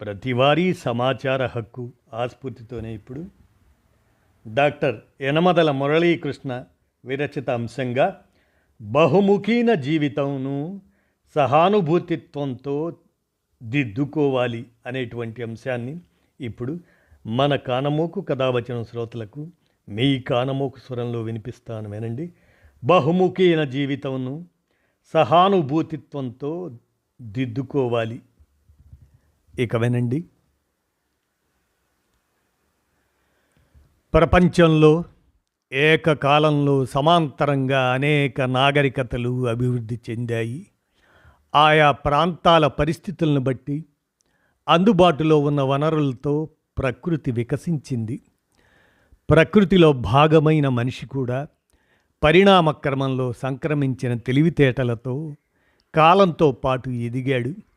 ప్రతివారీ సమాచార హక్కు ఆస్ఫూర్తితోనే ఇప్పుడు. డాక్టర్ యనమదల మురళీకృష్ణ విరచిత అంశంగా బహుముఖీన జీవితంను సహానుభూతిత్వంతో దిద్దుకోవాలి అనేటువంటి అంశాన్ని ఇప్పుడు మన కానమోకు కథావచన శ్రోతలకు మీ కానమోకు స్వరంలో వినిపిస్తాను వినండి. బహుముఖీన జీవితంను సహానుభూతిత్వంతో దిద్దుకోవాలి ఇక వినండి ప్రపంచంలో ఏకకాలంలో సమాంతరంగా అనేక నాగరికతలు అభివృద్ధి చెందాయి. ఆయా ప్రాంతాల పరిస్థితులను బట్టి అందుబాటులో ఉన్న వనరులతో ప్రకృతి వికసించింది. ప్రకృతిలో భాగమైన మనిషి కూడా పరిణామక్రమంలో సంక్రమించిన తెలివితేటలతో కాలంతో పాటు ఎదిగాడు.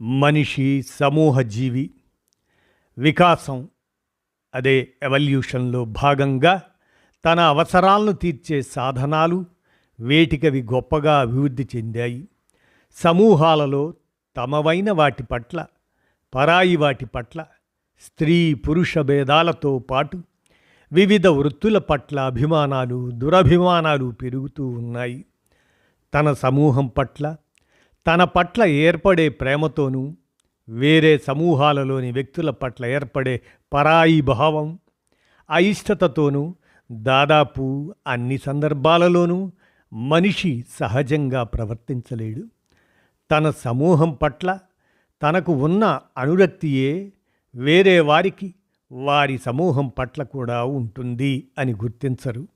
మనిషి సమూహ జీవి. వికాసం అదే ఎవల్యూషన్లో భాగంగా తన అవసరాలను తీర్చే సాధనాలు వేటికవి గొప్పగా అభివృద్ధి చెందాయి. సమూహాలలో తమవైన వాటి పట్ల పరాయి వాటి పట్ల స్త్రీ పురుష భేదాలతో పాటు వివిధ వృత్తుల పట్ల అభిమానాలు దురభిమానాలు పెరుగుతూ ఉన్నాయి. తన సమూహం పట్ల తన పట్ల ఏర్పడే ప్రేమతోనూ వేరే సమూహాలలోని వ్యక్తుల పట్ల ఏర్పడే పరాయి భావం అయిష్టతతోనూ దాదాపు అన్ని సందర్భాలలోనూ మనిషి సహజంగా ప్రవర్తించలేడు. తన సమూహం పట్ల తనకు ఉన్న అనురక్తియే వేరే వారికి వారి సమూహం పట్ల కూడా ఉంటుంది అని గుర్తించరు.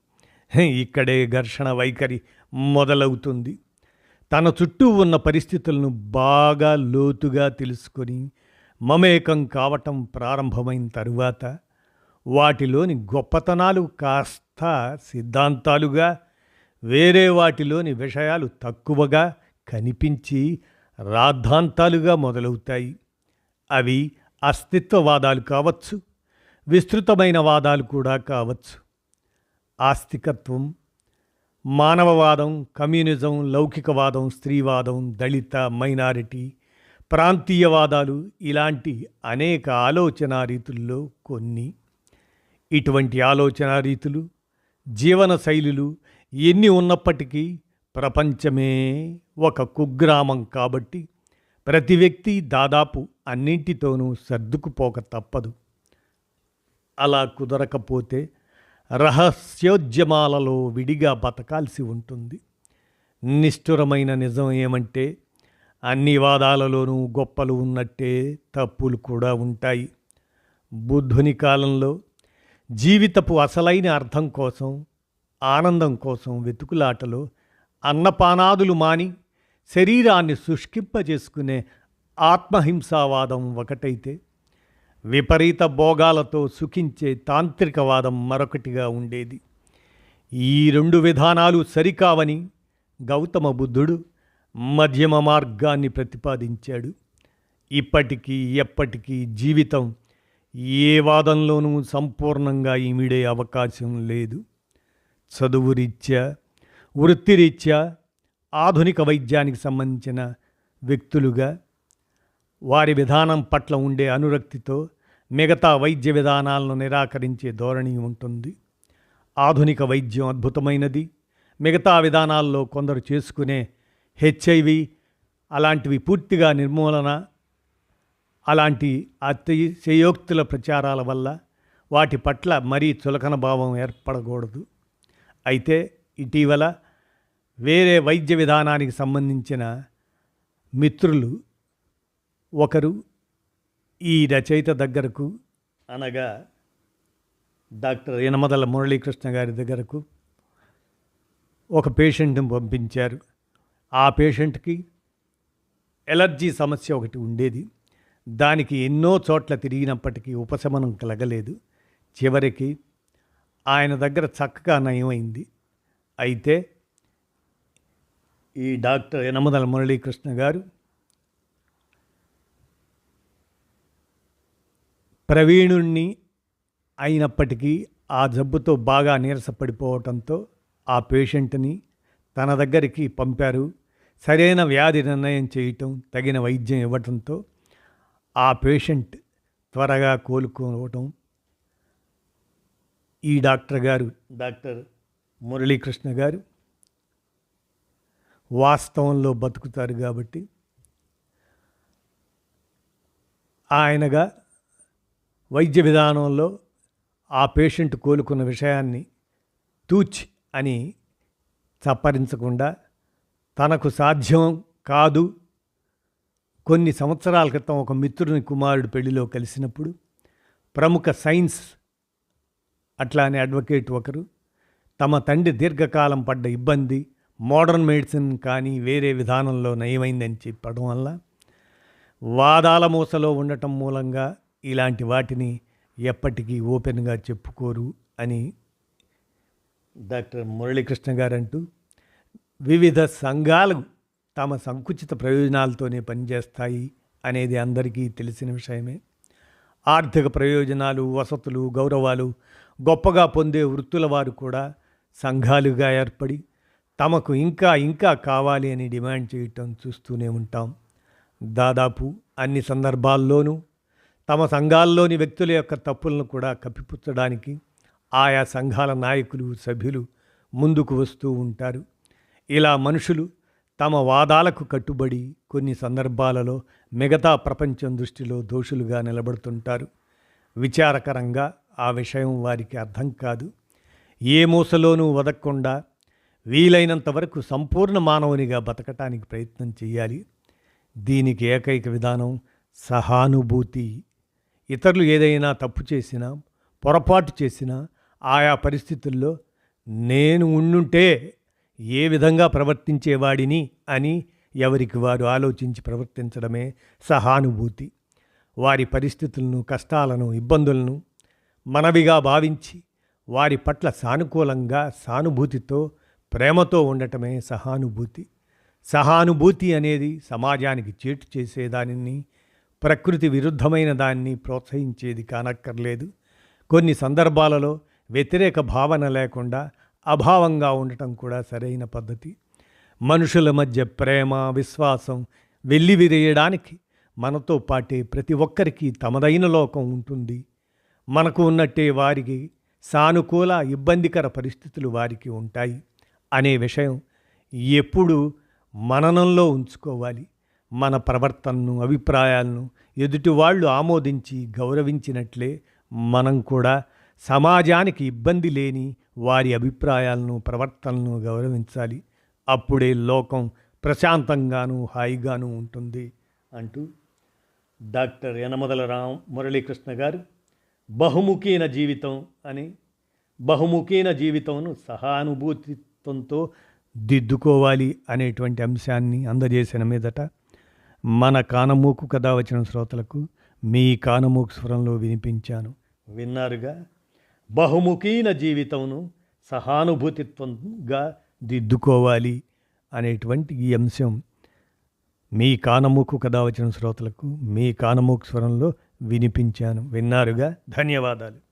ఇక్కడే ఘర్షణ వైఖరి మొదలవుతుంది. తన చుట్టూ ఉన్న పరిస్థితులను బాగా లోతుగా తెలుసుకొని మమేకం కావటం ప్రారంభమైన తరువాత వాటిలోని గొప్పతనాలు కాస్త సిద్ధాంతాలుగా వేరే వాటిలోని విషయాలు తక్కువగా కనిపించి రాద్ధాంతాలుగా మొదలవుతాయి. అవి అస్తిత్వవాదాలు కావచ్చు విస్తృతమైన వాదాలు కూడా కావచ్చు. ఆస్తికత్వం మానవవాదం కమ్యూనిజం లౌకికవాదం స్త్రీవాదం దళిత మైనారిటీ ప్రాంతీయవాదాలు ఇలాంటి అనేక ఆలోచనా రీతుల్లో కొన్ని. ఇటువంటి ఆలోచనా రీతులు జీవన శైలులు ఎన్ని ఉన్నప్పటికీ ప్రపంచమే ఒక కుగ్రామం కాబట్టి ప్రతి వ్యక్తి దాదాపు అన్నింటితోనూ సర్దుకుపోక తప్పదు. అలా కుదరకపోతే రహస్యోద్యమాలలో విడిగా బతకాల్సి ఉంటుంది. నిష్ఠురమైన నిజం ఏమంటే అన్ని వాదాలలోనూ గొప్పలు ఉన్నట్టే తప్పులు కూడా ఉంటాయి. బుద్ధుని కాలంలో జీవితపు అసలైన అర్థం కోసం ఆనందం కోసం వెతుకులాటలో అన్నపానాదులు మాని శరీరాన్ని శుష్కింపజేసుకునే ఆత్మహింసావాదం ఒకటైతే విపరీత భోగాలతో సుఖించే తాంత్రికవాదం మరొకటిగా ఉండేది. ఈ రెండు విధానాలు సరికావని గౌతమ బుద్ధుడు మధ్యమ మార్గాన్ని ప్రతిపాదించాడు. ఇప్పటికీ ఎప్పటికీ జీవితం ఏ వాదంలోనూ సంపూర్ణంగా ఇమిడే అవకాశం లేదు. చదువు రీత్యా వృత్తిరీత్యా ఆధునిక వైద్యానికి సంబంధించిన వ్యక్తులుగా వారి విధానం పట్ల ఉండే అనురక్తితో మిగతా వైద్య విధానాలను నిరాకరించే ధోరణి ఉంటుంది. ఆధునిక వైద్యం అద్భుతమైనది. మిగతా విధానాల్లో కొందరు చేసుకునే హెచ్ఐవి అలాంటివి పూర్తిగా నిర్మూలన అలాంటి అతిశయోక్తుల ప్రచారాల వల్ల వాటి పట్ల మరీ చులకన భావం ఏర్పడకూడదు. అయితే ఇటీవల వేరే వైద్య విధానానికి సంబంధించిన మిత్రులు ఒకరు ఈ రచయిత దగ్గరకు అనగా డాక్టర్ యనమదల మురళీకృష్ణ గారి దగ్గరకు ఒక పేషెంట్ని పంపించారు. ఆ పేషెంట్కి ఎలర్జీ సమస్య ఒకటి ఉండేది. దానికి ఎన్నో చోట్ల తిరిగినప్పటికీ ఉపశమనం కలగలేదు. చివరికి ఆయన దగ్గర చక్కగా నయమైంది. అయితే ఈ డాక్టర్ యనమదల మురళీకృష్ణ గారు ప్రవీణుణ్ణి అయినప్పటికీ ఆ జబ్బుతో బాగా నీరసపడిపోవటంతో ఆ పేషెంట్ని తన దగ్గరికి పంపారు. సరైన వ్యాధి నిర్ణయం చేయటం తగిన వైద్యం ఇవ్వటంతో ఆ పేషెంట్ త్వరగా కోలుకోవటం. ఈ డాక్టర్ గారు డాక్టర్ మురళీకృష్ణ గారు వాస్తవంలో బతుకుతారు కాబట్టి ఆయనగా వైద్య విధానంలో ఆ పేషెంట్ కోలుకున్న విషయాన్ని తూచ్ అని చప్పరించకుండా తనకు సాధ్యం కాదు. కొన్ని సంవత్సరాల క్రితం ఒక మిత్రుని కుమారుడు పెళ్ళిలో కలిసినప్పుడు ప్రముఖ సైన్స్ అట్లానే అడ్వకేట్ ఒకరు తమ తండ్రి దీర్ఘకాలం పడ్డ ఇబ్బంది మోడర్న్ మెడిసిన్ కానీ వేరే విధానంలో నయమైందని చెప్పడం వల్ల వాదాల మూసలో ఉండటం మూలంగా ఇలాంటి వాటిని ఎప్పటికీ ఓపెన్గా చెప్పుకోరు అని డాక్టర్ మురళీకృష్ణ గారు అంటూ వివిధ సంఘాలు తమ సంకుచిత ప్రయోజనాలతోనే పనిచేస్తాయి అనేది అందరికీ తెలిసిన విషయమే. ఆర్థిక ప్రయోజనాలు వసతులు గౌరవాలు గొప్పగా పొందే వృత్తుల వారు కూడా సంఘాలుగా ఏర్పడి తమకు ఇంకా ఇంకా కావాలి అని డిమాండ్ చేయటం చూస్తూనే ఉంటాం. దాదాపు అన్ని సందర్భాల్లోనూ తమ సంఘాల్లోని వ్యక్తుల యొక్క తప్పులను కూడా కప్పిపుచ్చడానికి ఆయా సంఘాల నాయకులు సభ్యులు ముందుకు వస్తూ ఉంటారు. ఇలా మనుషులు తమ వాదాలకు కట్టుబడి కొన్ని సందర్భాలలో మిగతా ప్రపంచం దృష్టిలో దోషులుగా నిలబడుతుంటారు. విచారకరంగా ఆ విషయం వారికి అర్థం కాదు. ఏ మూసలోనూ వదక్కుండా వీలైనంత వరకు సంపూర్ణ మానవునిగా బతకటానికి ప్రయత్నం చేయాలి. దీనికి ఏకైక విధానం సహానుభూతి. ఇతరులు ఏదైనా తప్పు చేసినా పొరపాటు చేసినా ఆయా పరిస్థితుల్లో నేను ఉండుంటే ఏ విధంగా ప్రవర్తించేవాడిని అని ఎవరికి వారు ఆలోచించి ప్రవర్తించడమే సహానుభూతి. వారి పరిస్థితులను కష్టాలను ఇబ్బందులను మనవిగా భావించి వారి పట్ల సానుకూలంగా సానుభూతితో ప్రేమతో ఉండటమే సహానుభూతి. సహానుభూతి అనేది సమాజానికి చేటు చేసేదానిని ప్రకృతి విరుద్ధమైన దాన్ని ప్రోత్సహించేది కానక్కర్లేదు. కొన్ని సందర్భాలలో వ్యతిరేక భావన లేకుండా అభావంగా ఉండటం కూడా సరైన పద్ధతి. మనుషుల మధ్య ప్రేమ విశ్వాసం వెల్లివిరేయడానికి మనతో పాటే ప్రతి ఒక్కరికి తమదైన లోకం ఉంటుంది. మనకు ఉన్నట్టే వారికి సానుకూల ఇబ్బందికర పరిస్థితులు వారికి ఉంటాయి. అనే విషయం ఎప్పుడు మననంలో ఉంచుకోవాలి. మన ప్రవర్తనను అభిప్రాయాలను ఎదుటి వాళ్ళు ఆమోదించి గౌరవించినట్లే మనం కూడా సమాజానికి ఇబ్బంది లేని వారి అభిప్రాయాలను ప్రవర్తనను గౌరవించాలి. అప్పుడే లోకం ప్రశాంతంగాను హాయిగాను ఉంటుంది అంటూ డాక్టర్ యనమదల రామ్ మురళీకృష్ణ గారు బహుముఖీన జీవితం అని బహుముఖీన జీవితంను సహానుభూతిత్వంతో దిద్దుకోవాలి అనేటువంటి అంశాన్ని అందజేసిన మీదట మన కానమూకు కథ వచ్చిన శ్రోతలకు మీ కానమూకు స్వరంలో వినిపించాను. విన్నారుగా? బహుముఖీన జీవితంను సహానుభూతిత్వంగా దిద్దుకోవాలి అనేటువంటి ఈ అంశం మీ కానమూకు కథ వచ్చిన శ్రోతలకు మీ కానమూకు స్వరంలో వినిపించాను. విన్నారుగా? ధన్యవాదాలు.